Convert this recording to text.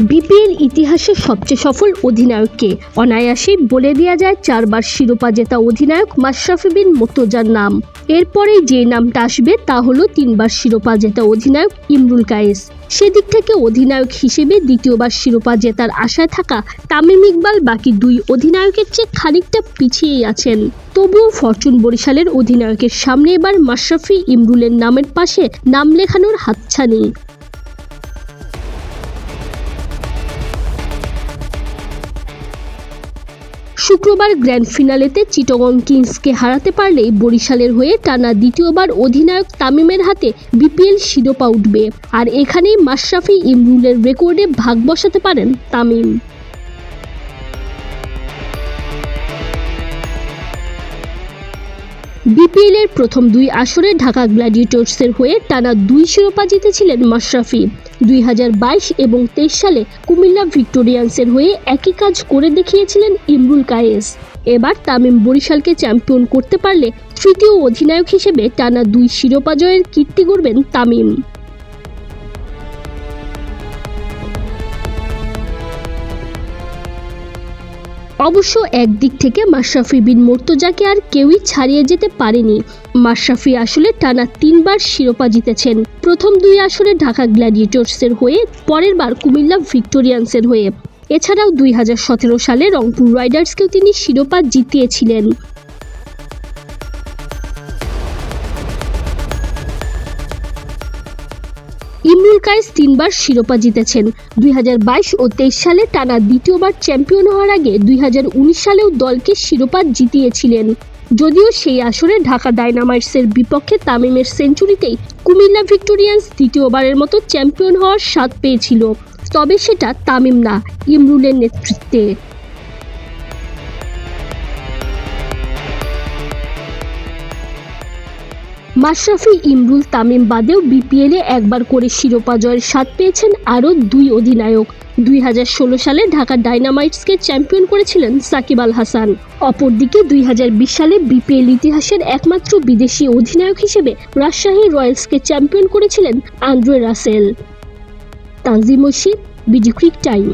BPL ইতিহাসের সবচেয়ে সফল অধিনায়ককে অনায়াসেই বলে দেওয়া যায় চারবার শিরোপা জেতা অধিনায়ক মাশরাফি বিন মোর্তজার নাম। এরপরে যে নামটা আসবে তা হলো তিনবার শিরোপা জেতা অধিনায়ক ইমরুল কায়েস। সেদিক থেকে অধিনায়ক হিসেবে দ্বিতীয়বার শিরোপা জেতার আশায় থাকা তামিম ইকবাল বাকি দুই অধিনায়কের চেয়ে খানিকটা পিছিয়েই আছেন। তবুও ফরচুন বরিশালের অধিনায়কের সামনে এবার মাশরাফি ইমরুলের নামের পাশে নাম লেখানোর হাতছানি। শুক্রবার গ্র্যান্ড ফিনালেতে চিটগং কিংসকে হারাতে পারলেই বরিশালের হয়ে টানা দ্বিতীয়বার অধিনায়ক তামিমের হাতে বিপিএল শিরোপা উঠবে। আর এখানেই মাশরাফি ইমরুলের রেকর্ডে ভাগ বসাতে পারেন তামিম। বিপিএল এর প্রথম দুই আসরে ঢাকা গ্ল্যাডিয়েটর্সের হয়ে টানা দুই শিরোপা জিতেছিলেন মাশরাফি। দুই হাজার বাইশ এবং তেইশ সালে কুমিল্লা ভিক্টোরিয়ান্সের হয়ে একই কাজ করে দেখিয়েছিলেন ইমরুল কায়েস। এবার তামিম বরিশালকে চ্যাম্পিয়ন করতে পারলে তৃতীয় অধিনায়ক হিসেবে টানা দুই শিরোপা জয়ের কীর্তি গড়বেন তামিম। অবশ্য একদিক থেকে মাশরাফি বিন মোর্তজাকে আর কেউই ছাড়িয়ে যেতে পারেনি। মাশরাফি আসলে টানা তিনবার শিরোপা জিতেছেন। প্রথম দুই আসরে ঢাকা গ্ল্যাডিয়েটর্সের হয়ে, পরের বার কুমিল্লা ভিক্টোরিয়ান্সের হয়ে। এছাড়াও দুই হাজার সতেরো সালে রংপুর রাইডার্সকেও তিনি শিরোপা জিতিয়েছিলেন। কায়েস তিনবার শিরোপা জিতেছেন। দুই ও তেইশ সালে টানা দ্বিতীয়বার চ্যাম্পিয়ন হওয়ার আগে দুই সালেও দলকে শিরোপা জিতিয়েছিলেন। যদিও সেই আসরে ঢাকা ডায়নামাইটসের বিপক্ষে তামিমের সেঞ্চুরিতেই কুমিল্লা ভিক্টোরিয়ান্স দ্বিতীয়বারের মতো চ্যাম্পিয়ন হওয়ার স্বাদ পেয়েছিল। তবে সেটা তামিম না, ইমরুলের নেতৃত্বে। মাশরাফি ইমরুল তামিম বাদেও বিপিএলে একবার করে শিরোপা জয়ের স্বাদ পেয়েছেন আরও দুই অধিনায়ক। দুই হাজার ষোলো সালে ঢাকা ডাইনামাইটসকে চ্যাম্পিয়ন করেছিলেন সাকিব আল হাসান। অপরদিকে দুই হাজার বিশ সালে বিপিএল ইতিহাসের একমাত্র বিদেশি অধিনায়ক হিসেবে রাজশাহী রয়্যালসকে চ্যাম্পিয়ন করেছিলেন Andre Russell. Tanzim BD Cric time.